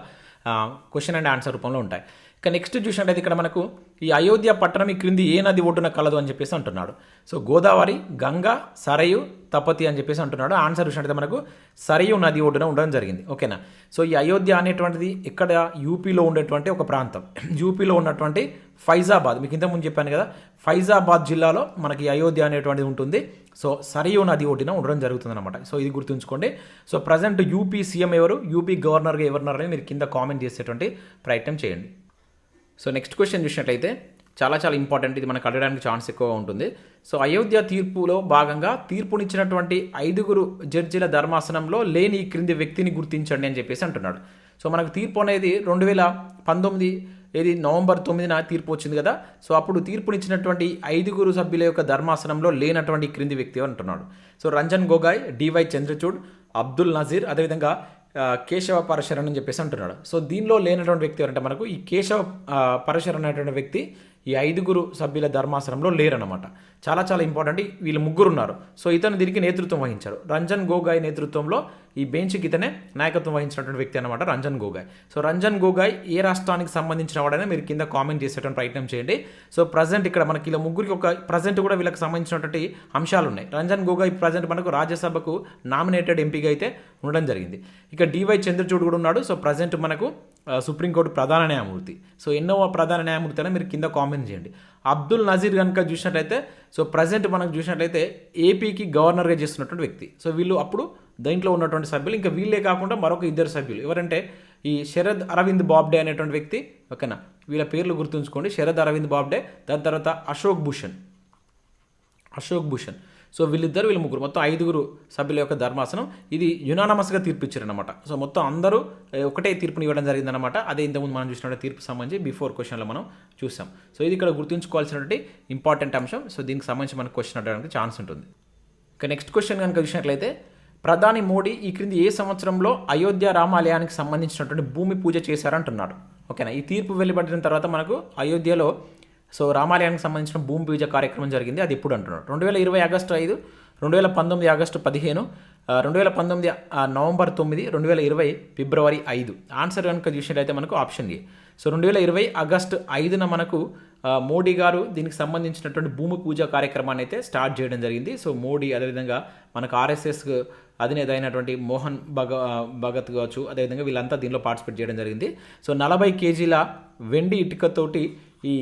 క్వశ్చన్ అండ్ ఆన్సర్ రూపంలో ఉంటాయి. ఇక నెక్స్ట్ చూసినట్టయితే ఇక్కడ మనకు ఈ అయోధ్య పట్టణం ఈ క్రింది ఏ నది ఒడ్డున కలదు అని చెప్పేసి అంటున్నాడు. సో గోదావరి గంగా సరయు తపతి అని చెప్పేసి అంటున్నాడు. ఆన్సర్ చూసినట్టయితే మనకు సరయు నది ఒడ్డున ఉండడం జరిగింది. ఓకేనా? సో ఈ అయోధ్య అనేటువంటిది ఇక్కడ యూపీలో ఉండేటువంటి ఒక ప్రాంతం. యూపీలో ఉన్నటువంటి ఫైజాబాద్ మీకు ఇంతకుముందు చెప్పాను కదా ఫైజాబాద్ జిల్లాలో మనకి అయోధ్య అనేటువంటిది ఉంటుంది. సో సరియు నది ఒడ్డిన ఉండడం జరుగుతుంది అనమాట సో ఇది గుర్తుంచుకోండి. సో ప్రజెంట్ యూపీ సీఎం ఎవరు యూపీ గవర్నర్గా ఎవరున్నారని మీరు కింద కామెంట్ చేసేటువంటి ప్రయత్నం చేయండి. సో నెక్స్ట్ క్వశ్చన్ చూసినట్లయితే చాలా చాలా ఇంపార్టెంట్ ఇది మనకు అడగడానికి ఛాన్స్ ఎక్కువ ఉంటుంది. సో అయోధ్య తీర్పులో భాగంగా తీర్పునిచ్చినటువంటి ఐదుగురు జడ్జిల ధర్మాసనంలో లేని ఈ క్రింది వ్యక్తిని గుర్తించండి అని చెప్పేసి అంటున్నాడు. సో మనకు తీర్పు అనేది రెండు వేల పంతొమ్మిది ఇది నవంబర్ తొమ్మిదిన తీర్పు వచ్చింది కదా. సో అప్పుడు తీర్పునిచ్చినటువంటి ఐదుగురు సభ్యుల యొక్క ధర్మాసనంలో లేనటువంటి క్రింది వ్యక్తి అంటున్నాడు. So Ranjan Gogoi D Y Chandrachud Abdul Nazeer అదేవిధంగా కేశవ పరశరణ్ అని చెప్పేసి అంటున్నాడు. సో దీనిలో లేనటువంటి వ్యక్తి ఎవరంటే మనకు ఈ కేశవ పరశరణ్ అనేటువంటి వ్యక్తి ఈ ఐదుగురు సభ్యుల ధర్మాసనంలో లేరనమాట చాలా చాలా ఇంపార్టెంట్. వీళ్ళు ముగ్గురు ఉన్నారు సో ఇతను దీనికి నేతృత్వం వహించారు. రంజన్ గోగాయ్ నేతృత్వంలో ఈ బెంచ్కి ఇతనే నాయకత్వం వహించినటువంటి వ్యక్తి అనమాట రంజన్ గోగాయ్. సో రంజన్ గోగాయ్ ఏ రాష్ట్రానికి సంబంధించిన వాడైనా మీరు కింద కామెంట్ చేసేటువంటి ప్రయత్నం చేయండి. సో ప్రజెంట్ ఇక్కడ మనకి ఇలా ముగ్గురికి ఒక ప్రజెంట్ కూడా వీళ్ళకి సంబంధించినటువంటి అంశాలు ఉన్నాయి రంజన్ గోగాయ్ ప్రజెంట్ మనకు రాజ్యసభకు నామినేటెడ్ ఎంపీగా అయితే ఉండడం జరిగింది. ఇక డివై చంద్రచూడ్ కూడా ఉన్నాడు. సో ప్రజెంట్ మనకు సుప్రీంకోర్టు ప్రధాన న్యాయమూర్తి. సో ఎన్నో ప్రధాన న్యాయమూర్తి అయినా మీరు కింద కామెంట్ చేయండి. అబ్దుల్ నజీర్ కనుక చూసినట్లయితే సో ప్రజెంట్ మనకు చూసినట్లయితే ఏపీకి గవర్నర్గా చేస్తున్నటువంటి వ్యక్తి. సో వీళ్ళు అప్పుడు దీంట్లో ఉన్నటువంటి సభ్యులు. ఇంకా వీళ్ళే కాకుండా మరొక ఇద్దరు సభ్యులు. ఎవరంటే ఈ శరద్ అరవింద్ బాబ్డే అనేటువంటి వ్యక్తి. ఓకేనా? వీళ్ళ పేర్లు గుర్తుంచుకోండి. శరద్ అరవింద్ బాబ్డే దాని తర్వాత అశోక్ భూషణ్. అశోక్ భూషణ్. సో వీళ్ళిద్దరు వీళ్ళు ముగ్గురు మొత్తం ఐదుగురు సభ్యుల యొక్క ధర్మాసనం. ఇది యునానమస్గా తీర్పిచ్చారనమాట సో మొత్తం అందరూ ఒకటే తీర్పుని ఇవ్వడం జరిగిందనమాట అదే ఇంతకుముందు మనం చూసినట్టు తీర్పు సంబంధించి బిఫోర్ క్వశ్చన్లో మనం చూసాం. సో ఇది ఇక్కడ గుర్తుంచుకోవాల్సినటువంటి ఇంపార్టెంట్ అంశం. సో దీనికి సంబంధించి మనకు క్వశ్చన్ అడగడానికి ఛాన్స్ ఉంటుంది. ఇక నెక్స్ట్ క్వశ్చన్ కనుక చూసినట్లయితే ప్రధాని మోడీ ఈ క్రింది ఏ సంవత్సరంలో అయోధ్య రామాలయానికి సంబంధించినటువంటి భూమి పూజ చేశారంటున్నాడు. ఓకేనా? ఈ తీర్పు వెలువడిన తర్వాత మనకు అయోధ్యలో సో రామాలయానికి సంబంధించిన భూమి పూజ కార్యక్రమం జరిగింది. అది ఇప్పుడు అంటున్నాడు రెండు వేల ఇరవై ఆగస్టు ఐదు రెండు వేల పంతొమ్మిది ఆగస్టు పదిహేను రెండు వేల పంతొమ్మిది నవంబర్ తొమ్మిది రెండు వేల ఇరవై ఫిబ్రవరి ఐదు. ఆన్సర్ కనుక చూసినట్లయితే మనకు ఆప్షన్ ఏ. సో రెండు వేల ఇరవై ఆగస్టు ఐదున మనకు మోడీ గారు దీనికి సంబంధించినటువంటి భూమి పూజ కార్యక్రమాన్ని అయితే స్టార్ట్ చేయడం జరిగింది. సో మోడీ అదేవిధంగా మనకు ఆర్ఎస్ఎస్ అధినేత అయినటువంటి మోహన్ భగ భగత్ కావచ్చు అదేవిధంగా వీళ్ళంతా దీనిలో పార్టిసిపేట్ చేయడం జరిగింది. సో నలభై కేజీల వెండి ఇటుకతోటి ఈ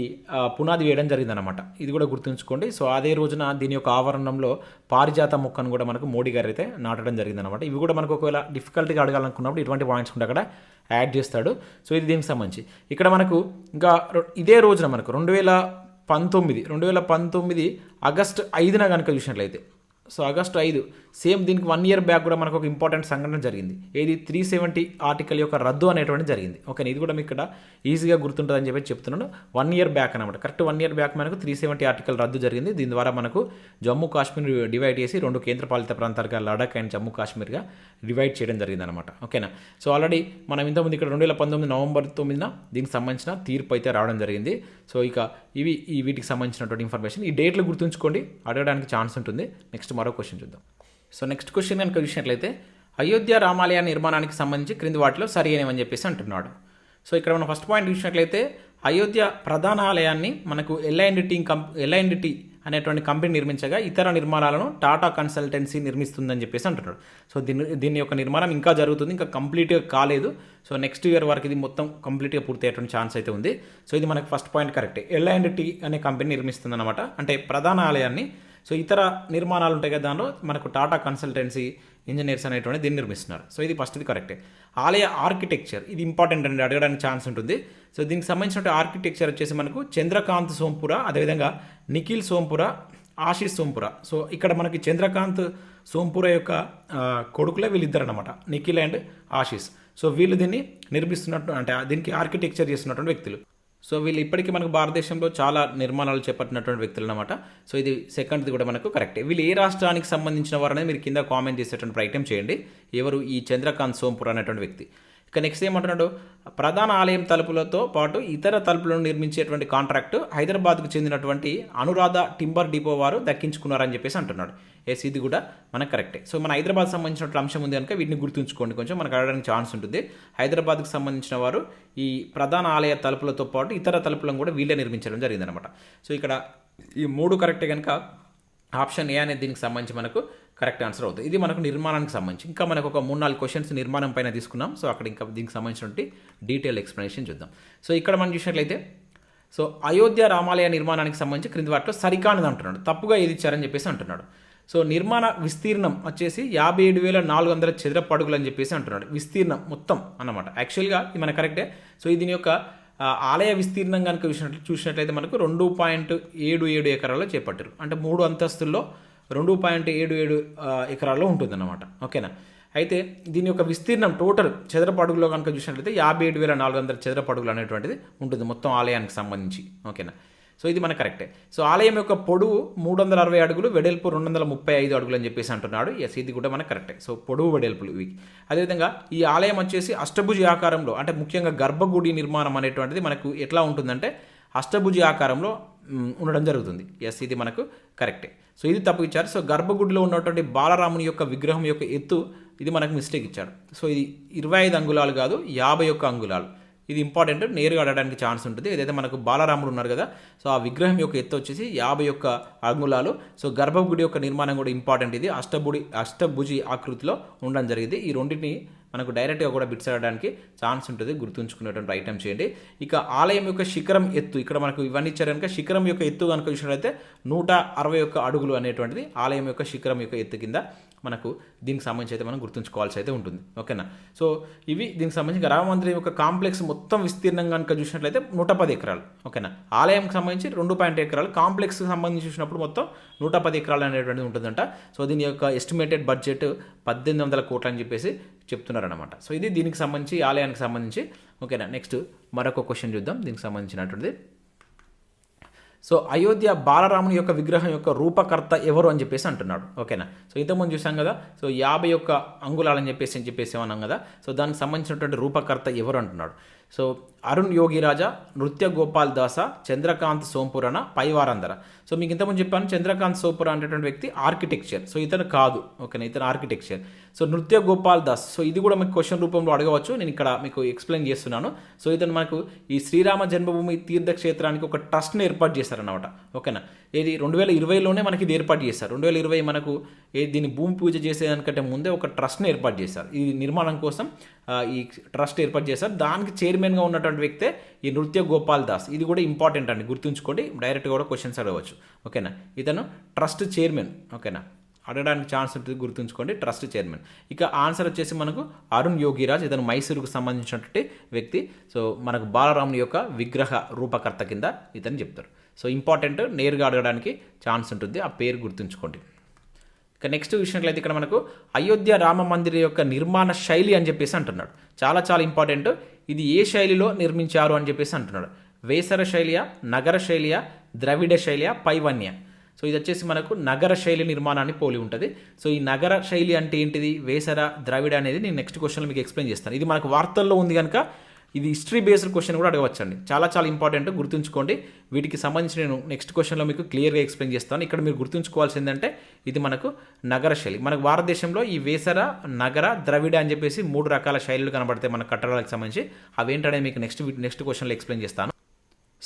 పునాది వేయడం జరిగిందనమాట ఇది కూడా గుర్తుంచుకోండి. సో అదే రోజున దీని యొక్క ఆవరణంలో పారిజాత మొక్కను కూడా మనకు మోడీ గారు అయితే నాటడం జరిగిందనమాట ఇవి కూడా మనకు ఒకవేళ డిఫికల్ట్గా అడగాలనుకున్నప్పుడు ఇటువంటి పాయింట్స్ కూడా అక్కడ యాడ్ చేస్తాడు. సో ఇది దీనికి సంబంధించి. ఇక్కడ మనకు ఇంకా ఇదే రోజున మనకు రెండు వేల పంతొమ్మిది రెండు వేల పంతొమ్మిది ఆగస్ట్ ఐదున కనుక చూసినట్లయితే సో ఆగస్టు ఐదు సేమ్ దీనికి వన్ ఇయర్ బ్యాక్ కూడా మనకు ఒక ఇంపార్టెంట్ సంఘటన జరిగింది. ఏది త్రీ సెవెంటీ ఆర్టికల్ యొక్క రద్దు అనేటువంటి జరిగింది. ఓకే ఇది కూడా మీకు ఇక్కడ ఈజీగా గుర్తుంటుందని చెప్పి చెప్తున్నాను. వన్ ఇయర్ బ్యాక్ అనమాట కరెక్ట్ వన్ ఇయర్ బ్యాక్ మనకు త్రీ సెవెంటీ ఆర్టికల్ రద్దు జరిగింది. దీని ద్వారా మనకు జమ్మూ కాశ్మీర్ డివైడ్ చేసి రెండు కేంద్రపాలిత ప్రాంతాలుగా లడాక్ అండ్ జమ్మూ కాశ్మీర్గా డివైడ్ చేయడం జరిగింది అనమాట ఓకేనా? సో ఆల్రెడీ మనం ఇంతకుముందు ఇక్కడ రెండు వేల పంతొమ్మిది నవంబర్ తొమ్మిదిన దీనికి సంబంధించిన తీర్పు అయితే రావడం జరిగింది. సో ఇక ఇవి ఈ వీటికి సంబంధించినటువంటి ఇన్ఫర్మేషన్ ఈ డేట్లు గుర్తుంచుకోండి. అడగడానికి ఛాన్స్ ఉంటుంది. నెక్స్ట్ మరో క్వశ్చన్ చూద్దాం. సో నెక్స్ట్ క్వశ్చన్ కనుక చూసినట్లయితే అయోధ్య రామాలయ నిర్మాణానికి సంబంధించి క్రింది వాటిలో సరి అయినవని చెప్పేసి అంటున్నాడు. సో ఇక్కడ మనం ఫస్ట్ పాయింట్ చూసినట్లయితే అయోధ్య ప్రధాన ఆలయాన్ని మనకు ఎల్ఐఎన్డిటీ కంప్ ఎల్ఐఎన్డిటీ అనేటువంటి కంపెనీ నిర్మించగా ఇతర నిర్మాణాలను టాటా కన్సల్టెన్సీ నిర్మిస్తుందని చెప్పేసి అంటున్నాడు. సో దీని దీని యొక్క నిర్మాణం ఇంకా జరుగుతుంది ఇంకా కంప్లీట్గా కాలేదు. సో నెక్స్ట్ ఇయర్ వరకు ఇది మొత్తం కంప్లీట్గా పూర్తయ్యేటువంటి ఛాన్స్ అయితే ఉంది. సో ఇది మనకు first point correct. L and T అనే కంపెనీ నిర్మిస్తుంది అనమాట అంటే ప్రధాన ఆలయాన్ని సో ఇతర నిర్మాణాలు ఉంటాయి కదా దానిలో మనకు టాటా కన్సల్టెన్సీ ఇంజనీర్స్ అనేటువంటి దీన్ని నిర్మిస్తున్నారు. సో ఇది ఫస్ట్ ఇది కరెక్టే. ఆలయ ఆర్కిటెక్చర్ ఇది ఇంపార్టెంట్ అండి అడగడానికి ఛాన్స్ ఉంటుంది. సో దీనికి సంబంధించిన ఆర్కిటెక్చర్ వచ్చేసి మనకు చంద్రకాంత్ సోంపుర అదేవిధంగా నిఖిల్ సోంపుర ఆశీష్ సోంపుర. సో ఇక్కడ మనకి చంద్రకాంత్ సోంపుర యొక్క కొడుకులే వీళ్ళిద్దరు అనమాట నిఖిల్ అండ్ ఆశీష్. సో వీళ్ళు దీన్ని నిర్మిస్తున్నట్టు అంటే దీనికి ఆర్కిటెక్చర్ చేస్తున్నటువంటి వ్యక్తులు. సో వీళ్ళు ఇప్పటికీ మనకు భారతదేశంలో చాలా నిర్మాణాలు చేపట్టినటువంటి వ్యక్తులు అనమాట సో ఇది సెకండ్ది కూడా మనకు కరెక్టే. వీళ్ళు ఏ రాష్ట్రానికి సంబంధించిన వారు అనేది మీరు కింద కామెంట్ చేసేటువంటి ప్రయత్నం చేయండి. ఎవరు ఈ చంద్రకాంత్ సోంపుర్ అనేటువంటి వ్యక్తి. ఇక నెక్స్ట్ ఏమంటున్నాడు? ప్రధాన ఆలయం తలుపులతో పాటు ఇతర తలుపులను నిర్మించేటువంటి కాంట్రాక్టు హైదరాబాద్కు చెందినటువంటి అనురాధ టింబర్ డిపో వారు దక్కించుకున్నారని చెప్పేసి అంటున్నాడు. ఎస్ ఇది కూడా మనకు కరెక్టే సో మన హైదరాబాద్ సంబంధించిన అంశం ఉంది కనుక వీటిని గుర్తుంచుకోండి. కొంచెం మనకు అడగడానికి ఛాన్స్ ఉంటుంది. హైదరాబాద్కు సంబంధించిన వారు ఈ ప్రధాన ఆలయ తలుపులతో పాటు ఇతర తలుపులను కూడా వీళ్ళే నిర్మించడం జరిగిందనమాట సో ఇక్కడ ఈ మూడు కరెక్టే కనుక ఆప్షన్ ఏ అనేది దీనికి సంబంధించి మనకు కరెక్ట్ ఆన్సర్ అవుతుంది. ఇది మనకు నిర్మాణానికి సంబంధించి. ఇంకా మనకు ఒక మూడు నాలుగు క్వశ్చన్స్ నిర్మాణం పైన తీసుకున్నాం. సో అక్కడ ఇంకా దీనికి సంబంధించినటువంటి డీటెయిల్ ఎక్స్ప్లెనేషన్ చూద్దాం. సో ఇక్కడ మనం చూసినట్లయితే సో అయోధ్య రామాలయ నిర్మాణానికి సంబంధించి క్రింది వాటిలో సరికానిది అంటున్నాడు. తప్పుగా ఏది ఇచ్చారని చెప్పేసి అంటున్నాడు. సో నిర్మాణ విస్తీర్ణం వచ్చేసి యాభై ఏడు వేల నాలుగు వందల చదరపు అడుగులు అని చెప్పేసి అంటున్నాడు. విస్తీర్ణం మొత్తం అన్నమాట. యాక్చువల్గా ఇది మన కరెక్టే సో దీని యొక్క ఆలయ విస్తీర్ణం కనుక చూసినట్లు చూసినట్లయితే మనకు రెండు పాయింట్ ఏడు ఏడు ఎకరాల్లో చేపట్టారు. అంటే మూడు అంతస్తుల్లో రెండు పాయింట్ ఏడు ఏడు ఎకరాల్లో ఉంటుందన్నమాట. ఓకేనా? అయితే దీని యొక్క విస్తీర్ణం టోటల్ చదరపడుగులో కనుక చూసినట్లయితే యాభై ఏడు వేల నాలుగు వందల చదరపడుగులు అనేటువంటిది ఉంటుంది మొత్తం ఆలయానికి సంబంధించి. ఓకేనా? సో ఇది మన కరెక్టే. సో ఆలయం యొక్క పొడవు మూడు వందల అరవై అడుగులు వెడల్పు రెండు వందల ముప్పై ఐదు అడుగులు అని చెప్పేసి అంటున్నాడు. ఎస్ ఇది కూడా మన కరెక్టే. సో పొడవు వెడల్పులు ఇవి. అదేవిధంగా ఈ ఆలయం వచ్చేసి అష్టభుజి ఆకారంలో అంటే ముఖ్యంగా గర్భగుడి నిర్మాణం అనేటువంటిది మనకు ఎట్లా ఉంటుందంటే అష్టభుజి ఆకారంలో ఉండడం జరుగుతుంది. ఎస్ ఇది మనకు కరెక్టే సో ఇది తప్పు ఇచ్చారు. సో గర్భగుడిలో ఉన్నటువంటి బాలరాముని యొక్క విగ్రహం యొక్క ఎత్తు ఇది మనకు మిస్టేక్ ఇచ్చాడు సో ఇది ఇరవై ఐదు అంగుళాలు కాదు యాభై ఒక్క అంగుళాలు. ఇది ఇంపార్టెంట్ నేరుగా ఆడడానికి ఛాన్స్ ఉంటుంది. ఏదైతే మనకు బాలరాముడు ఉన్నారు కదా సో ఆ విగ్రహం యొక్క ఎత్తు వచ్చేసి యాభై ఒక్క అంగుళాలు. సో గర్భగుడి యొక్క నిర్మాణం కూడా ఇంపార్టెంట్ ఇది. అష్టభుడి అష్టభుజి ఆకృతిలో ఉండడం జరిగింది. ఈ రెండింటిని మనకు డైరెక్ట్గా కూడా బిట్స్ ఆడడానికి ఛాన్స్ ఉంటుంది. గుర్తుంచుకునేటువంటి ఐటమ్ చేయండి. ఇక ఆలయం యొక్క శిఖరం ఎత్తు. ఇక్కడ మనకు ఇవన్నీ ఇచ్చారు కనుక శిఖరం యొక్క ఎత్తు కనుక చూసినట్లయితే నూట అరవై ఒక్క అడుగులు అనేటువంటిది ఆలయం యొక్క శిఖరం యొక్క ఎత్తు కింద. మనకు దీనికి సంబంధించి అయితే మనం గుర్తుంచుకోవాల్సి అయితే ఉంటుంది. ఓకేనా? సో ఇవి దీనికి సంబంధించి రామమందిరం యొక్క కాంప్లెక్స్ మొత్తం విస్తీర్ణం కనుక చూసినట్లయితే నూట పది ఎకరాలు. ఓకేనా? ఆలయంకి సంబంధించి రెండు పాయింట్ ఎకరాలు కాంప్లెక్స్కి సంబంధించి చూసినప్పుడు మొత్తం నూట పది ఎకరాలు అనేటువంటిది ఉంటుందంట. సో దీని యొక్క ఎస్టిమేటెడ్ బడ్జెట్ పద్దెనిమిది వందల కోట్లు అని చెప్పేసి చెప్తున్నారనమాట సో ఇది దీనికి సంబంధించి ఆలయానికి సంబంధించి. ఓకేనా? నెక్స్ట్ మరొక క్వశ్చన్ చూద్దాం. దీనికి సంబంధించినటువంటిది సో అయోధ్య బాలరాముని యొక్క విగ్రహం యొక్క రూపకర్త ఎవరు అని చెప్పేసి అంటున్నాడు. ఓకేనా? సో ఇంతకుముందు చూసాం కదా సో యాభై యొక్క అంగుళాలని చెప్పేసి అని చెప్పేసి అన్నాం కదా సో దానికి సంబంధించినటువంటి రూపకర్త ఎవరు అంటున్నాడు? సో అరుణ్ యోగిరాజా నృత్య గోపాల్ దాస చంద్రకాంత్ సోంపురణ పైవారందర. సో మీకు ఇంతకుముందు చెప్పాను చంద్రకాంత్ సోపర్ అనేటువంటి వ్యక్తి ఆర్కిటెక్చర్ సో ఇతను కాదు ఓకేనా? ఇతను ఆర్కిటెక్చర్ సో నృత్య గోపాల్ దాస్. సో ఇది కూడా మీకు క్వశ్చన్ రూపంలో అడగవచ్చు. నేను ఇక్కడ మీకు ఎక్స్ప్లెయిన్ చేస్తున్నాను. సో ఇతను మనకు ఈ శ్రీరామ జన్మభూమి తీర్థక్షేత్రానికి ఒక ట్రస్ట్ని ఏర్పాటు చేశారనమాట ఓకేనా? ఇది రెండు వేల ఇరవైలోనే మనకి ఇది ఏర్పాటు చేశారు. రెండు వేల ఇరవై మనకు దీన్ని భూమి పూజ చేసేదానికంటే ముందే ఒక ట్రస్ట్ని ఏర్పాటు చేశారు. ఈ నిర్మాణం కోసం ఈ ట్రస్ట్ ఏర్పాటు చేశారు. దానికి చైర్మన్గా ఉన్నటువంటి వ్యక్తే ఈ నృత్య గోపాల్ దాస్. ఇది కూడా ఇంపార్టెంట్ అండి. గుర్తుంచుకోండి. డైరెక్ట్గా కూడా క్వశ్చన్స్ అడగవచ్చు. ఓకేనా? ఇతను ట్రస్ట్ చైర్మన్. ఓకేనా? అడగడానికి ఛాన్స్ ఉంటుంది గుర్తుంచుకోండి ట్రస్ట్ చైర్మన్. ఇక ఆన్సర్ వచ్చేసి మనకు అరుణ్ యోగిరాజ్ ఇతను మైసూరుకు సంబంధించినటువంటి వ్యక్తి. సో మనకు బాలరాముని యొక్క విగ్రహ రూపకర్త కింద ఇతను చెప్తారు. సో ఇంపార్టెంట్ నేరుగా అడగడానికి ఛాన్స్ ఉంటుంది ఆ పేరు గుర్తుంచుకోండి. ఇక నెక్స్ట్ విషయంలో ఇక్కడ మనకు అయోధ్య రామ మందిర యొక్క నిర్మాణ శైలి అని చెప్పేసి అంటున్నాడు. చాలా చాలా ఇంపార్టెంట్. ఇది ఏ శైలిలో నిర్మించారు అని చెప్పేసి అంటున్నాడు. వేసర శైలియా నగర శైలియా ద్రవిడ శైలి పైవన్య. సో ఇది వచ్చేసి మనకు నగర శైలి నిర్మాణాన్ని పోలి ఉంటుంది. సో ఈ నగర శైలి అంటే ఏంటిది? వేసర ద్రవిడ అనేది నేను నెక్స్ట్ క్వశ్చన్లో మీకు ఎక్స్ప్లెయిన్ చేస్తాను. ఇది మనకు వార్తల్లో ఉంది కనుక ఇది హిస్టరీ బేస్డ్ క్వశ్చన్ కూడా అడగవచ్చండి. చాలా చాలా ఇంపార్టెంట్ గుర్తుంచుకోండి. వీటికి సంబంధించి నేను నెక్స్ట్ క్వశ్చన్లో మీకు క్లియర్గా ఎక్స్ప్లెయిన్ చేస్తాను. ఇక్కడ మీరు గుర్తుంచుకోవాల్సింది ఏంటంటే ఇది మనకు నగర శైలి. మనకు భారతదేశంలో ఈ వేసర నగర ద్రవిడ అని చెప్పేసి మూడు రకాల శైలులు కనబడతాయి మన కట్టడాలకు సంబంధించి. అవేంటనేది మీకు నెక్స్ట్ నెక్స్ట్ క్వశ్చన్లో ఎక్స్ప్లెయిన్ చేస్తాను.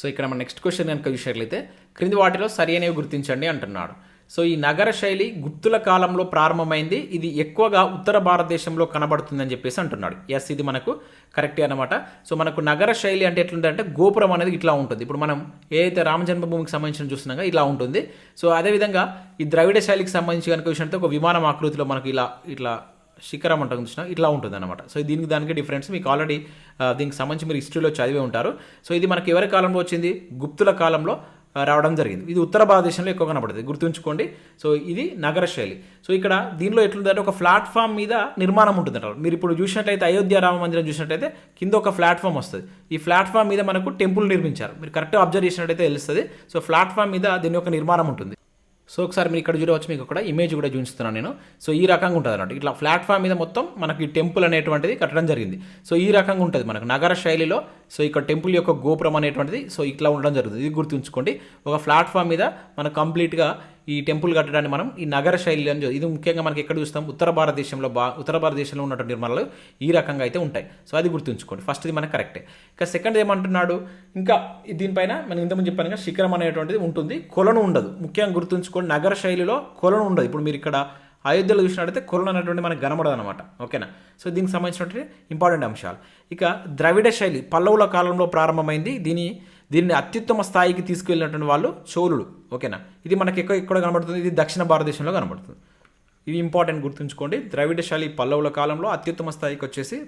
సో ఇక్కడ మన నెక్స్ట్ క్వశ్చన్ కనుక చూసినట్లయితే క్రింది వాటిలో సరి అనేవి గుర్తించండి అంటున్నాడు. సో ఈ నగర శైలి గుప్తుల కాలంలో ప్రారంభమైంది ఇది ఎక్కువగా ఉత్తర భారతదేశంలో కనబడుతుందని చెప్పేసి అంటున్నాడు. ఎస్ ఇది మనకు కరెక్టే అనమాట సో మనకు నగర శైలి అంటే ఎట్లుందంటే గోపురం అనేది ఇట్లా ఉంటుంది. ఇప్పుడు మనం ఏదైతే రామ జన్మభూమికి సంబంధించిన చూస్తున్నాగా ఇలా ఉంటుంది. సో అదేవిధంగా ఈ ద్రవిడ శైలికి సంబంధించి కనుక చూసినట్టు ఒక విమానం ఆకృతిలో మనకు ఇలా ఇట్లా శిఖరం అంటాం చూసిన ఇట్లా ఉంటుంది అనమాట సో దీనికి దానికి డిఫరెన్స్ మీకు ఆల్రెడీ దీనికి సంబంధించి మీరు హిస్టరీలో చదివే ఉంటారు. సో ఇది మనకి ఎవరి కాలంలో వచ్చింది? గుప్తుల కాలంలో రావడం జరిగింది. ఇది ఉత్తర భారతదేశంలో ఎక్కువ కనబడుతుంది. గుర్తుంచుకోండి. సో ఇది నగర శైలి. సో ఇక్కడ దీనిలో ఎట్లుందంటే ఒక ప్లాట్ఫామ్ మీద నిర్మాణం ఉంటుంది అంటారు మీరు ఇప్పుడు చూసినట్లయితే అయోధ్య రామ మందిరం చూసినట్లయితే కింద ఒక ప్లాట్ఫామ్ వస్తుంది. ఈ ప్లాట్ఫామ్ మీద మనకు టెంపుల్ నిర్మించారు. మీరు కరెక్ట్గా అబ్జర్వ్ చేసినట్టయితే తెలుస్తుంది. సో ప్లాట్ఫామ్ మీద దీని యొక్క నిర్మాణం ఉంటుంది. సో ఒకసారి మీరు ఇక్కడ చూడవచ్చు మీకు కూడా ఇమేజ్ కూడా చూపిస్తున్నాను నేను. సో ఈ రకంగా ఉంటుంది అనమాట ఇట్లా ప్లాట్ఫామ్ మీద మొత్తం మనకి టెంపుల్ అనేటువంటిది కట్టడం జరిగింది. సో ఈ రకంగా ఉంటుంది మనకు నగర శైలిలో సో ఇక్కడ టెంపుల్ యొక్క గోపురం అనేటువంటిది సో ఇట్లా ఉండడం జరుగుతుంది. ఇది గుర్తుంచుకోండి. ఒక ప్లాట్ఫామ్ మీద మనకు కంప్లీట్గా ఈ టెంపుల్ కట్టడాన్ని మనం ఈ నగర శైలి అని ఇది ముఖ్యంగా మనకి ఎక్కడ చూస్తాం? ఉత్తర భారతదేశంలో బా ఉత్తర భారతదేశంలో ఉన్నటువంటి నిర్మాణాలు ఈ రకంగా అయితే ఉంటాయి. సో అది గుర్తుంచుకోండి. ఫస్ట్ ఇది మనకు కరెక్టే ఇంకా సెకండ్ ఏమంటున్నాడు? ఇంకా దీనిపైన మనం ఇంతకుముందు చెప్పాను కదా శిఖరం అనేటువంటిది ఉంటుంది. కొలను ఉండదు. ముఖ్యంగా గుర్తుంచుకోండి నగర శైలిలో కొలను ఉండదు. ఇప్పుడు మీరు ఇక్కడ అయోధ్యలో చూసినట్టయితే కొలను అనేటువంటి మనకు కనబడదు అనమాట ఓకేనా? సో దీనికి సంబంధించినటువంటి ఇంపార్టెంట్ అంశాలు. ఇక ద్రవిడ శైలి పల్లవుల కాలంలో ప్రారంభమైంది. దీని దీన్ని అత్యుత్తమ స్థాయికి తీసుకెళ్ళినటువంటి వాళ్ళు చోళుడు ఓకేనా? ఇది మనకి ఎక్కడ ఎక్కడ కనబడుతుంది? ఇది దక్షిణ భారతదేశంలో కనబడుతుంది. ఇది ఇంపార్టెంట్ గుర్తుంచుకోండి. ద్రవిడ శైలి పల్లవుల కాలంలో అత్యుత్తమ స్థాయికి వచ్చేసి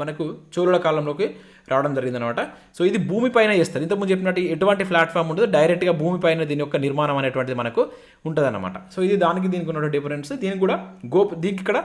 మనకు చోళుల కాలంలోకి రావడం జరిగిందనమాట సో ఇది భూమిపైన చేస్తారు ఇంతకుముందు చెప్పినట్టు ఎటువంటి ప్లాట్ఫామ్ ఉండదు. డైరెక్ట్గా భూమిపైన దీని యొక్క నిర్మాణం అనేటువంటిది మనకు ఉంటుంది అనమాట సో ఇది దానికి దీనికి ఉన్న డిఫరెన్స్. దీనికి కూడా గోపు దీనికి ఇక్కడ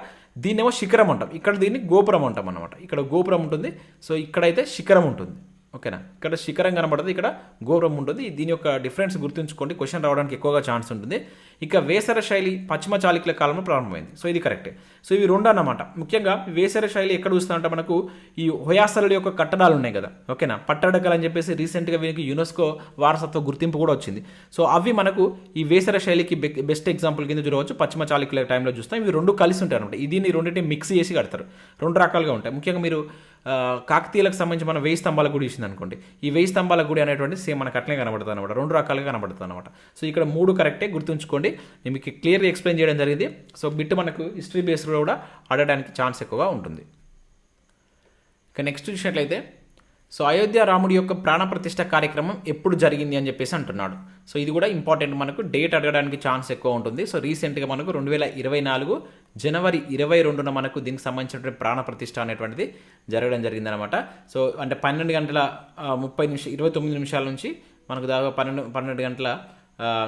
దీన్నేమో శిఖరం అంటాం. ఇక్కడ దీన్ని గోపురం అంటాం అనమాట ఇక్కడ గోపురం ఉంటుంది. సో ఇక్కడైతే శిఖరం ఉంటుంది. ఓకేనా? ఇక్కడ శిఖరం కనబడుతుంది ఇక్కడ గౌరవం ఉంటుంది. దీని యొక్క డిఫరెన్స్ గుర్తుంచుకోండి. క్వశ్చన్ రావడానికి ఎక్కువగా ఛాన్స్ ఉంటుంది. ఇక వేసర శైలి పశ్చిమ చాళుక్యుల కాలంలో ప్రారంభమైంది. సో ఇది కరెక్టే సో ఇవి రెండు అన్నమాట. ముఖ్యంగా వేసర శైలి ఎక్కడ చూస్తామంటే మనకు? ఈ హొయాసరుల యొక్క కట్టడాలు ఉన్నాయి కదా. ఓకేనా? పట్టడకలు అని చెప్పేసి రీసెంట్గా వీరికి యునెస్కో వారసత్వ గుర్తింపు కూడా వచ్చింది. సో అవి మనకు ఈ వేసర శైలికి బె- బెస్ట్ ఎగ్జాంపుల్ కింద చూడవచ్చు. పశ్చిమ చాళుక్యుల టైంలో చూస్తాం. ఇవి రెండు కలిసి ఉంటాయి అనమాట దీన్ని రెండింటిని మిక్స్ చేసి కడతారు. రెండు రకాలుగా ఉంటాయి. ముఖ్యంగా మీరు కాకతీయులకు సంబంధించి మనం వెయ్యి స్తంభాల గుడి ఇచ్చింది అనుకోండి. ఈ వెయ్యి స్తంభాల గుడి అనేటువంటి సేమ్ మనకు అట్లే కనబడుతుంది అనమాట రెండు రకాలుగా కనబడుతుంది అనమాట సో ఇక్కడ మూడు కరెక్టే గుర్తుంచుకోండి. నేను మీకు క్లియర్గా ఎక్స్ప్లెయిన్ చేయడం జరిగింది. సో బిట్ మనకు హిస్టరీ బేస్లో కూడా ఆడడానికి ఛాన్స్ ఎక్కువగా ఉంటుంది. ఇక నెక్స్ట్ చూసినట్లయితే సో అయోధ్య రాముడి యొక్క ప్రాణప్రతిష్ఠ కార్యక్రమం ఎప్పుడు జరిగింది అని చెప్పేసి అంటున్నాడు. సో ఇది కూడా ఇంపార్టెంట్ మనకు డేట్ అడగడానికి ఛాన్స్ ఎక్కువ ఉంటుంది. సో రీసెంట్గా మనకు రెండు వేల ఇరవై నాలుగు జనవరి ఇరవై రెండున మనకు దీనికి సంబంధించినటువంటి ప్రాణప్రతిష్ట అనేటువంటిది జరగడం జరిగిందనమాట సో అంటే పన్నెండు గంటల ముప్పై నిమిషం ఇరవై తొమ్మిది నిమిషాల నుంచి మనకు దాదాపు పన్నెండు పన్నెండు గంటల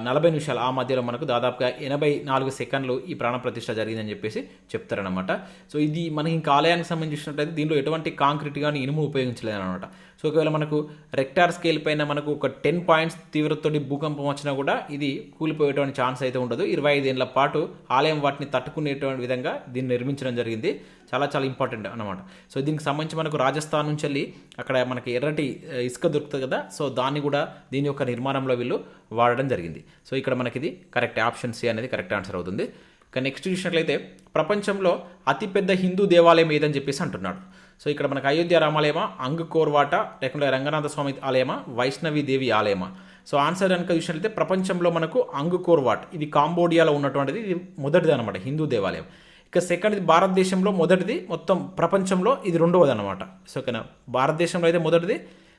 నలభై నిమిషాలు ఆ మధ్యలో మనకు దాదాపుగా ఎనభై నాలుగు సెకండ్లు ఈ ప్రాణప్రతిష్ఠ జరిగిందని చెప్పేసి చెప్తారనమాట సో ఇది మనకి ఇంకా ఆలయానికి సంబంధించినట్లయితే దీనిలో ఎటువంటి కాంక్రీట్ కానీ ఇనుము ఉపయోగించలేదు అనమాట సో ఒకవేళ మనకు రెక్టార్ స్కేల్ పైన మనకు ఒక టెన్ పాయింట్స్ తీవ్రతతోటి భూకంపం వచ్చినా కూడా ఇది కూలిపోయేటువంటి ఛాన్స్ అయితే ఉండదు. ఇరవై ఐదేళ్ళ పాటు ఆలయం వాటిని తట్టుకునేటువంటి విధంగా దీన్ని నిర్మించడం జరిగింది. చాలా చాలా ఇంపార్టెంట్ అనమాట సో దీనికి సంబంధించి మనకు రాజస్థాన్ నుంచి వెళ్ళి అక్కడ మనకి ఎర్రటి ఇసుక దొరుకుతుంది కదా సో దాన్ని కూడా దీని యొక్క నిర్మాణంలో వీళ్ళు వాడడం జరిగింది. సో ఇక్కడ మనకి ఇది కరెక్ట్ ఆప్షన్ సి అనేది కరెక్ట్ ఆన్సర్ అవుతుంది. కానీ నెక్స్ట్ చూసినట్లయితే ప్రపంచంలో అతిపెద్ద హిందూ దేవాలయం ఏదని చెప్పేసి అంటున్నాడు. సో ఇక్కడ మనకు అయోధ్య రామాలయమా అంగుకోర్వాట లేకుంటే రంగనాథ స్వామి ఆలయమా వైష్ణవి దేవి ఆలయమా? సో ఆన్సర్ కనుక చూసినట్లయితే ప్రపంచంలో మనకు అంగుకోర్వాట్ ఇది కాంబోడియాలో ఉన్నటువంటిది ఇది మొదటిది అనమాట హిందూ దేవాలయం. ఇక సెకండ్ ఇది భారతదేశంలో మొదటిది మొత్తం ప్రపంచంలో ఇది రెండవది అనమాట సో ఓకేనా? భారతదేశంలో అయితే మొదటిది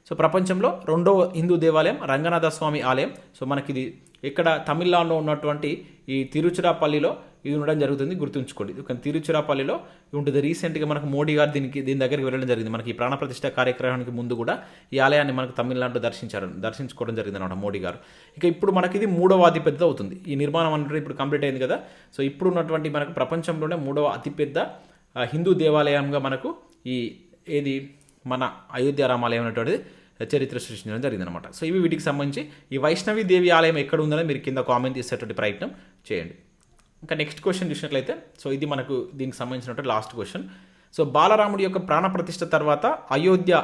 సో ప్రపంచంలో రెండవ హిందూ దేవాలయం రంగనాథ స్వామి ఆలయం. సో మనకి ఇది ఇక్కడ తమిళనాడులో ఉన్నటువంటి ఈ తిరుచిరాపల్లిలో ఇది ఉండడం జరుగుతుంది గుర్తుంచుకోండి. కానీ తిరుచిరాపల్లిలో ఉంటుంది. రీసెంట్గా మనకు మోడీ గారు దీనికి దీని దగ్గరికి వెళ్ళడం జరిగింది. మనకి ఈ ప్రాణప్రతిష్ఠ కార్యక్రమానికి ముందు కూడా ఈ ఆలయాన్ని మనకు తమిళనాడులో దర్శించారు దర్శించుకోవడం జరిగింది అనమాట మోడీ గారు. ఇక ఇప్పుడు మనకి ఇది మూడవ అతిపెద్ద అవుతుంది. ఈ నిర్మాణం అనేది ఇప్పుడు కంప్లీట్ అయింది కదా. సో ఇప్పుడు ఉన్నటువంటి మనకు ప్రపంచంలోనే మూడవ అతిపెద్ద హిందూ దేవాలయంగా మనకు ఈ ఏది? మన అయోధ్య రామాలయం అనేటువంటిది చరిత్ర సృష్టించడం జరిగిందనమాట సో ఇవి వీటికి సంబంధించి ఈ వైష్ణవి దేవి ఆలయం ఎక్కడ ఉందని మీరు కింద కామెంట్ చేసేటువంటి ప్రయత్నం చేయండి. ఇంకా నెక్స్ట్ క్వశ్చన్ చూసినట్లయితే సో ఇది మనకు దీనికి సంబంధించినటువంటి లాస్ట్ క్వశ్చన్ సో బాలరాముడి యొక్క ప్రాణప్రతిష్ఠ తర్వాత అయోధ్య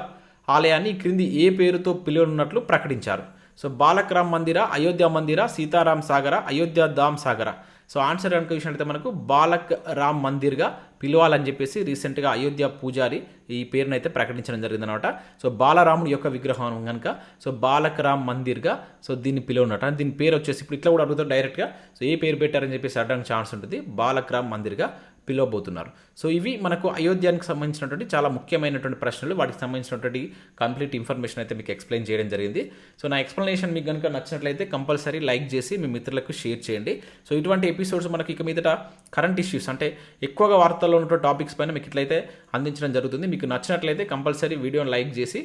ఆలయాన్ని క్రింది ఏ పేరుతో పిలువనున్నట్లు ప్రకటించారు? So Balak Ram Mandir Ayodhya Mandir Sitaram Sagar Ayodhya Dham Sagar. So answer కనుక చూసినట్లయితే మనకు బాలక్ రామ్ మందిర్గా పిలవాలని చెప్పేసి రీసెంట్గా అయోధ్య పూజారి ఈ పేరును అయితే ప్రకటించడం జరిగిందనమాట. సో బాలరాముడి యొక్క విగ్రహం కనుక సో బాలక్ రామ్ మందిర్గా సో దీన్ని పిలవనట దీని పేరు వచ్చేసి ఇప్పుడు ఇట్లా కూడా అడుగుతారు డైరెక్ట్గా. సో ఏ పేరు పెట్టారని చెప్పేసి అడగడానికి ఛాన్స్ ఉంటుంది. బాలక్ రామ్ మందిర్గా పిలవబోతున్నారు. సో ఇవి మనకు అయోధ్యానికి సంబంధించినటువంటి చాలా ముఖ్యమైనటువంటి ప్రశ్నలు. వాటికి సంబంధించినటువంటి కంప్లీట్ ఇన్ఫర్మేషన్ అయితే మీకు ఎక్స్ప్లెయిన్ చేయడం జరిగింది. సో నా ఎక్స్ప్లెనేషన్ మీకు కనుక నచ్చినట్లయితే కంపల్సరీ లైక్ చేసి మీ మిత్రులకు షేర్ చేయండి. సో ఇటువంటి ఎపిసోడ్స్ మనకి ఇక మీదట కరెంట్ ఇష్యూస్ అంటే ఎక్కువగా వార్తల్లో ఉన్నటువంటి టాపిక్స్ పైన మీకు ఇట్లయితే అందించడం జరుగుతుంది. మీకు నచ్చినట్లయితే కంపల్సరీ వీడియోని లైక్ చేసి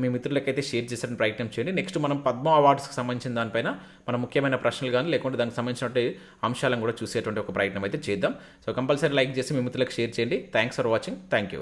మీ మిత్రులకైతే షేర్ చేసే ప్రయత్నం చేయండి. నెక్స్ట్ మనం పద్మ అవార్డ్స్కి సంబంధించిన దానిపైన మన ముఖ్యమైన ప్రశ్నలు కానీ లేకుంటే దానికి సంబంధించినటువంటి అంశాలను కూడా చూసేటువంటి ఒక ప్రయత్నం అయితే చేద్దాం. సో కంపల్సరీ లైక్ చేసి మీ మిత్రులకు షేర్ చేయండి. Thanks for watching thank you